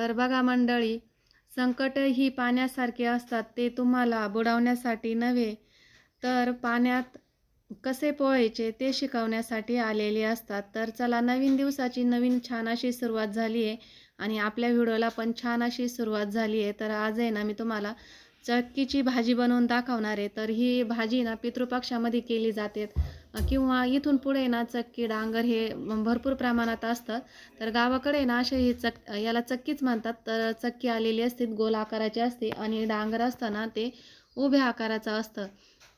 तर बघा मंडळी संकट ही पाण्यासारखे असतात ते तुम्हाला बुडवण्यासाठी नव्हे तर पाण्यात कसे पोहायचे ते शिकवण्यासाठी आलेले असतात. तर चला नवीन दिवसाची नवीन छान अशी सुरुवात झाली आहे आणि आपल्या व्हिडिओला पण छान अशी सुरुवात झाली आहे. तर आज आहे ना मी तुम्हाला चक्कीची भाजी बनवून दाखवणार आहे. तर ही भाजी ना पितृपक्षामध्ये केली जाते. किंवा इथून पुढे ना चक्की डांगर हे भरपूर प्रमाणात असतात. तर गावाकडे ना असे ही चक याला चक्कीच म्हणतात. तर चक्की आलेली असते गोल आकाराची असते आणि डांगर असताना ते उभ्या आकाराचं असतं.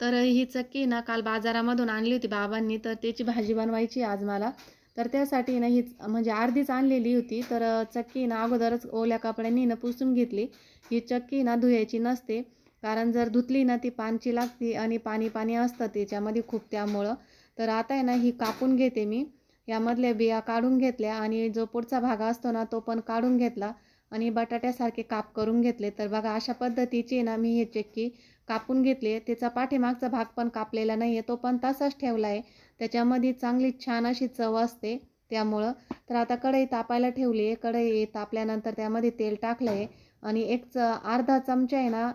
तर ही चक्की ना काल बाजारामधून आणली होती बाबांनी तर त्याची भाजी बनवायची आज मला. तर त्यासाठी ना ही म्हणजे अर्धीच आणलेली होती. तर चक्की ना अगोदरच ओल्या कपड्यांनी ना पुसून घेतली. ही चक्की ना धुयायची नसते. कारण जर धुतली ना ती पानची लागते आणि पाणी पाणी असतं त्याच्यामध्ये खूप त्यामुळं. तर आता आहे ना ही कापून घेते मी. यामधल्या बिया काढून घेतल्या आणि जो पुढचा भाग असतो ना तो पण काढून घेतला आणि बटाट्यासारखे काप करून घेतले. तर बघा अशा पद्धतीची ना मी हे चक्की कापून घेतली त्याचा पाठीमागचा भाग पण कापलेला नाही आहे तो पण तसाच ठेवला आहे. त्याच्यामध्ये चांगली छान अशी चव असते त्यामुळं. तर आता कढई तापायला ठेवली आहे. कढई तापल्यानंतर त्यामध्ये तेल टाकलं आहे आणि एक च अर्धा चमचा आहे ना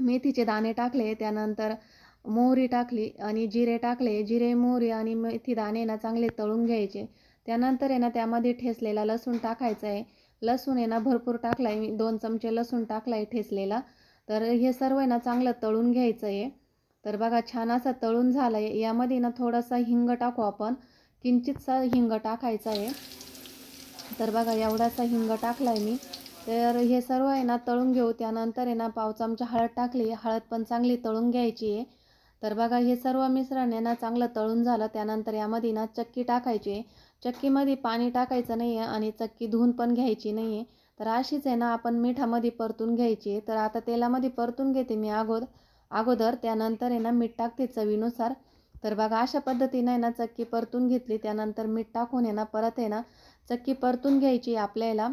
मेथीचे दाणे टाकले त्यानंतर मोहरी टाकली आणि जिरे टाकले. जिरे मोहरी आणि मेथी दाणे ना चांगले तळून घ्यायचे. त्यानंतर आहे ना त्यामध्ये ठेसलेला लसूण टाकायचा आहे लसूण आहे ना भरपूर टाकला आहे मी दोन चमचे लसूण टाकला आहे ठेसलेला तर हे सर्व आहे ना चांगलं तळून घ्यायचं आहे तर बघा छान असा तळून झाला आहे यामध्ये ना थोडासा हिंग टाकू आपण. किंचितसा हिंग टाकायचा आहे तर बघा एवढासा हिंग टाकला आहे मी. तर हे सर्व आहे ना तळून घेऊ. त्यानंतर आहे ना पाव चमचा हळद टाकली. हळद पण चांगली तळून घ्यायची आहे. तर बघा हे सर्व मिश्रण आहे ना चांगलं तळून झालं. त्यानंतर यामध्ये ना चक्की टाकायची आहे. चक्कीमध्ये पाणी टाकायचं नाही आहे आणि चक्की धुवून पण घ्यायची नाही आहे. तर अशीच आहे ना आपण मिठामध्ये परतून घ्यायची आहे. तर आता तेलामध्ये परतून घेते मी अगोदर अगोदर. त्यानंतर आहे ना मीठ टाकते चवीनुसार. तर बघा अशा पद्धतीनं आहे ना चक्की परतून घेतली. त्यानंतर मीठ टाकून आहे ना परत आहे ना चक्की परतून घ्यायची आपल्याला.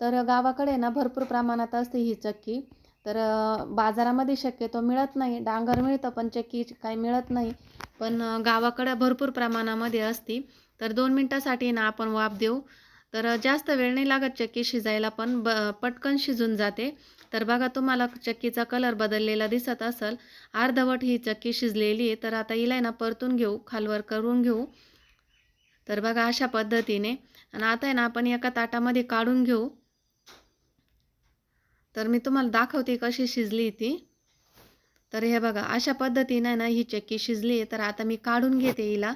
तर गावाकडे ना भरपूर प्रमाणात असते ही चक्की. तर बाजारामध्ये शक्यतो मिळत नाही. डांगर मिळतं पण चक्की काही मिळत नाही. पण गावाकडे भरपूर प्रमाणामध्ये असती. तर दोन मिनटासाठी ना आपण वाफ देऊ. तर जास्त वेळ नाही लागत चक्की शिजायला पण ब पटकन शिजून जाते. तर बघा तुम्हाला चक्कीचा कलर बदललेला दिसत असेल. अर्धवट ही चक्की शिजलेली आहे. तर आता हिला ना परतून घेऊ. खालवर करून घेऊ. तर बघा अशा पद्धतीने. आणि आता आहे ना आपण एका ताटामध्ये काढून घेऊ. तर मी तुम्हाला दाखवते कशी शिजली ती. तर हे बघा अशा पद्धतीनं ना ही चक्की शिजली. आहे तर आता मी काढून घेते हिला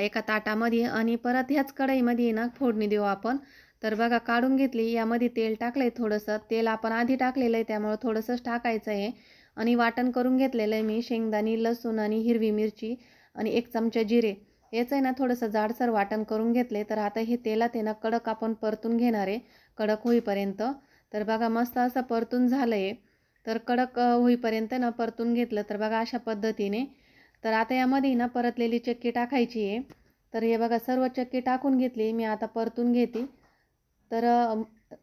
एका ताटामध्ये. आणि परत ह्याच कढईमध्ये ना फोडणी देऊ आपण. तर बघा काढून घेतली. यामध्ये तेल टाकलं आहे थोडंसं. तेल आपण आधी टाकलेलं आहे त्यामुळं थोडंसंच टाकायचं आहे. आणि वाटण करून घेतलेलं आहे मी शेंगदाणी लसूण आणि हिरवी मिरची आणि एक चमचा जिरे. याचं आहे ना थोडंसं जाडसर वाटण करून घेतले तर आता हे तेलात आहे ना कडक आपण परतून घेणार आहे. कडक होईपर्यंत. तर बघा मस्त असं परतून झालं आहे तर कडक होईपर्यंत ना परतून घेतलं. तर बघा अशा पद्धतीने. तर आता यामध्ये ना परतलेली चक्की टाकायची आहे. तर हे बघा सर्व चक्की टाकून घेतली मी आता परतून घेते. तर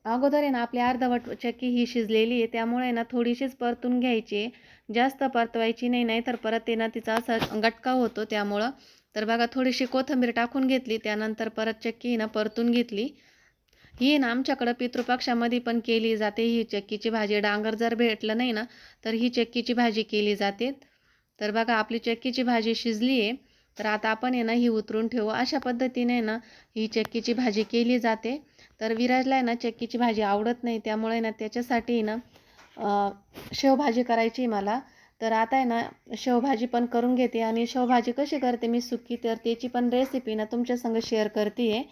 अगोदर आहे ना आपली अर्धवट चक्की ही शिजलेली आहे. त्यामुळे ना थोडीशीच परतून घ्यायची आहे. जास्त परतवायची नाही नाही तर परत ते ना तिचा असा गटका होतो त्यामुळं. तर बघा थोडीशी कोथिंबीर टाकून घेतली. त्यानंतर परत चक्की ना परतून घेतली. ही ना आमच्याकडं पितृपक्षामध्ये पण केली जाते. ही चक्कीची भाजी डांगर जर भेटलं नाही ना तर ही चक्कीची भाजी केली जाते. तर बघा आपली चक्कीची भाजी शिजली आहे तर आता आपण आहे ना ही उतरून ठेवू. अशा पद्धतीने ना ही चक्कीची भाजी केली जाते. तर विराजला आहे ना चक्कीची भाजी आवडत नाही. त्यामुळे ना त्याच्यासाठी ना शेवभाजी करायची मला. तर आता आहे ना शेवभाजी पण करून घेते. आणि शेवभाजी कशी करते मी सुकी तर त्याची पण रेसिपी ना तुमच्यासंग शेअर करते. आहे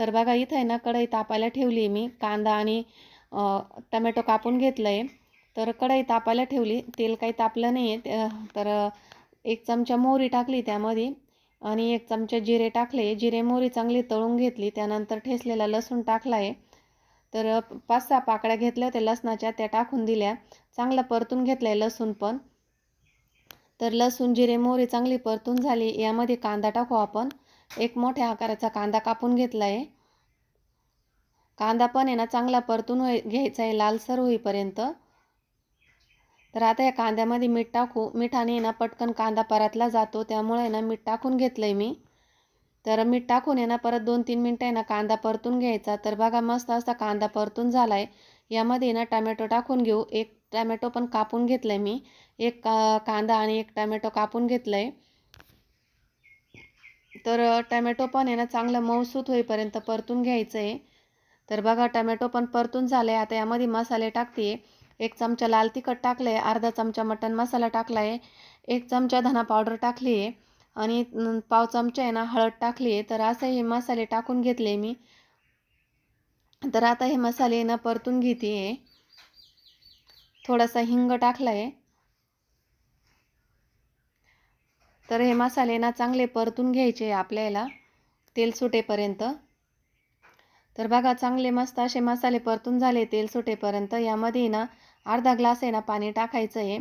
तर बघा इथं आहे ना कढई तापायला ठेवली मी. कांदा आणि टमॅटो कापून घेतलं आहे तर कढई तापायला ठेवली. तेल काही तापलं नाही आहे तर एक चमचा मोहरी टाकली त्यामध्ये आणि एक चमचा जिरे टाकले. जिरे मोहरी चांगली तळून घेतली. त्यानंतर ठेसलेला लसूण टाकला आहे तर पाच सहा पाकळ्या घेतल्या होत्या लसणाच्या. त्या टाकून दिल्या. चांगला परतून घेतला आहे लसूण पण. तर लसूण जिरे मोहरी चांगली परतून झाली. यामध्ये कांदा टाकू आपण. एक मोठ्या आकाराचा कांदा कापून घेतला आहे कांदा पण आहे ना चांगला परतून घ्यायचा आहे लालसर होईपर्यंत. तर आता या कांद्यामध्ये मीठ टाकू मिठाने ना पटकन कांदा परतला जातो त्यामुळे ना मीठ टाकून घेतलं आहे मी. तर मीठ टाकून आहे ना परत दोन तीन मिनटं आहे ना कांदा परतून घ्यायचा. तर बघा मस्त असा कांदा परतून झाला आहे यामध्ये ना टमॅटो टाकून घेऊ. एक टमॅटो पण कापून घेतलं आहे मी. एक का कांदा आणि एक टमॅटो कापून घेतलं आहे तर टमॅटो पण आहे ना चांगलं मऊसूत होईपर्यंत परतून घ्यायचं आहे तर बघा टमॅटो पण परतून झालं आहे आता यामध्ये मसाले टाकते एक चमचा लाल तिखट टाकलं आहे अर्धा चमचा मटण मसाला टाकला आहे एक चमचा धना पावडर टाकली आहे आणि पाव चमचा आहे ना हळद टाकली आहे तर असं हे मसाले टाकून घेतले मी. तर आता हे मसाले ना परतून घेते आहे थोडासा हिंग टाकला आहे तर हे मसाले ना चांगले परतून घ्यायचे आपल्याला तेल सुटेपर्यंत. तर बघा चांगले मस्त असे मसाले परतून झाले तेल सुटेपर्यंत. यामध्ये ना अर्धा ग्लास आहे ना पाणी टाकायचं आहे.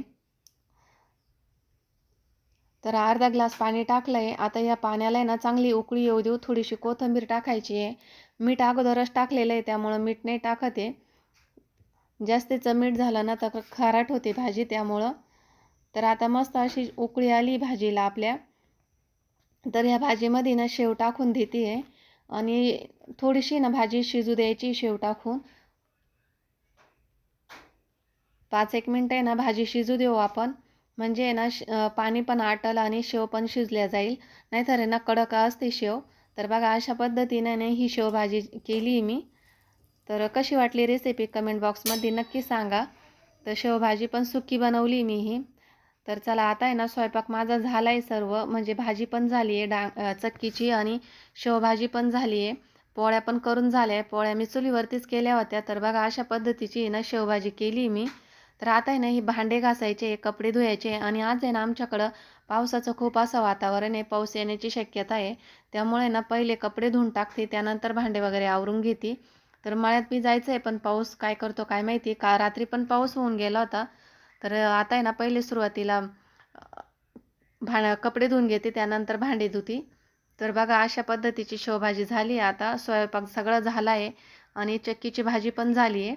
तर अर्धा ग्लास पाणी टाकलं आहे आता या पाण्याला आहे ना चांगली उकळी येऊ देऊ थोडीशी कोथिंबीर टाकायची आहे. मीठ अगोदरच टाकलेलं आहे त्यामुळं मीठ नाही टाकत आहे. जास्तीचं मीठ झालं ना तर खारट होते भाजी त्यामुळं. तर आता मस्त अशी उकळी आली भाजीला आपल्या. तर ह्या भाजीमध्ये ना शेव टाकून देते आहे आणि थोडीशी ना भाजी शिजू द्यायची शेव टाकून. पाच एक मिनटं आहे ना भाजी शिजू देऊ आपण. म्हणजे आहे ना श पाणी पण आटल आणि शेव पण शिजल्या जाईल. नाहीतर आहे ना कडक असते शेव. तर बघा अशा पद्धतीने ना ही शेवभाजी केली मी. तर कशी वाटली रेसिपी कमेंट बॉक्समध्ये नक्की सांगा. तर शेवभाजी पण सुकी बनवली मी ही. तर चला आता आहे ना स्वयंपाक माझा झाला आहे सर्व. म्हणजे भाजी पण झाली आहे डा चक्कीची आणि शेवभाजी पण झाली आहे पोळ्या पण करून झाल्या आहे पोळ्या मी चुलीवरतीच केल्या होत्या. तर बघा अशा पद्धतीची ना शेवभाजी केली मी. तर आता आहे ना ही भांडे घासायचे कपडे धुवायचे आणि आज आहे ना आमच्याकडं पावसाचं खूप असं वातावरण आहे. पाऊस येण्याची शक्यता आहे. त्यामुळे ना पहिले कपडे धुवून टाकते त्यानंतर भांडे वगैरे आवरून घेते. तर मळ्यात मी जायचं आहे पण पाऊस काय करतो काय माहिती? का रात्री पण पाऊस होऊन गेला होता. तर आता आहे ना पहिले सुरुवातीला अं, भा कपडे धुवून घेते त्यानंतर भांडे धुती. तर बघा अशा पद्धतीची शेवभाजी झाली आहे आता. स्वयंपाक सगळं झाला आहे आणि चक्कीची भाजी पण झाली आहे.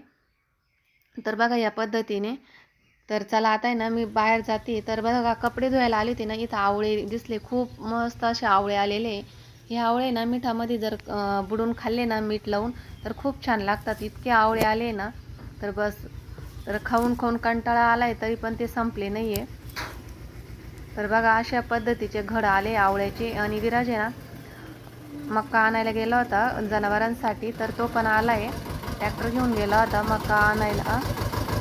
तर बघा या पद्धतीने. तर चला आता आहे ना मी बाहेर जाते. तर बघा कपडे धुवायला आले होते ना इथं आवळे दिसले. खूप मस्त असे आवळे आलेले हे आवळे ना मिठामध्ये जर बुडून खाल्ले ना मीठ लावून तर खूप छान लागतात. इतके आवळे आले ना तर बस तर खाऊन खाऊन कंटाळा आला आहे तरी पण ते संपले नाही आहे तर बघा अशा पद्धतीचे घड आले आवळ्याचे आणि विराज आहे ना मक्का आणायला गेला होता जनावरांसाठी तर तो पण आला आहे ट्रॅक्टर घेऊन गेला होता मक्का आणायला.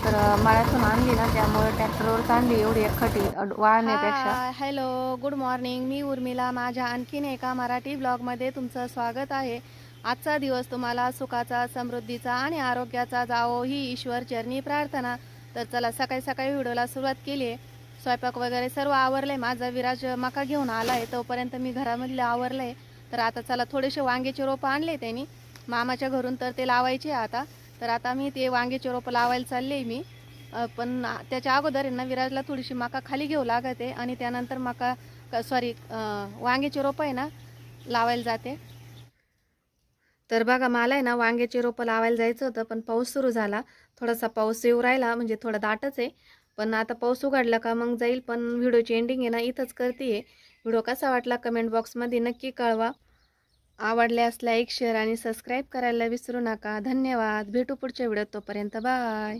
तर मळ्यातून आणली ना त्यामुळे ट्रॅक्टरवर आणली एवढी खटी वाळण्यापेक्षा. हॅलो गुड मॉर्निंग मी उर्मिला. माझ्या आणखीन एका मराठी ब्लॉगमध्ये तुमचं स्वागत आहे. आजचा दिवस तुम्हाला सुखाचा समृद्धीचा आणि आरोग्याचा जावो ही ईश्वर चरणी प्रार्थना. तर चला सकाळी सकाळी व्हिडिओला सुरुवात केली आहे. स्वयंपाक वगैरे सर्व आवरलं आहे माझा विराज मका घेऊन आला आहे तोपर्यंत मी घरामधले आवरलं आहे तर आता चला थोडेसे वांग्याचे रोपं आणले त्यांनी. मामाच्या घरून तर ते लावायचे आता. तर आता मी ते वांग्याचे रोपं लावायला चालले मी. पण त्याच्या अगोदर ना विराजला थोडीशी मका खाली घेऊ लागत. आहे आणि त्यानंतर मका सॉरी वांग्याचे रोपं आहे ना लावायला जाते. तर बघा मला आहे ना वांग्याची रोपं लावायला जायचं होतं पण पाऊस सुरू झाला. थोडासा पाऊस येऊ राहिला म्हणजे थोडा दाटच आहे. पण आता पाऊस उघडला का मग जाईल पण व्हिडिओची एंडिंग आहे ना इथंच करते व्हिडिओ कसा वाटला कमेंट बॉक्समध्ये नक्की कळवा. आवडल्या असल्या एक शेअर आणि सबस्क्राईब करायला विसरू नका. धन्यवाद. भेटू पुढच्या व्हिडिओत तोपर्यंत. बाय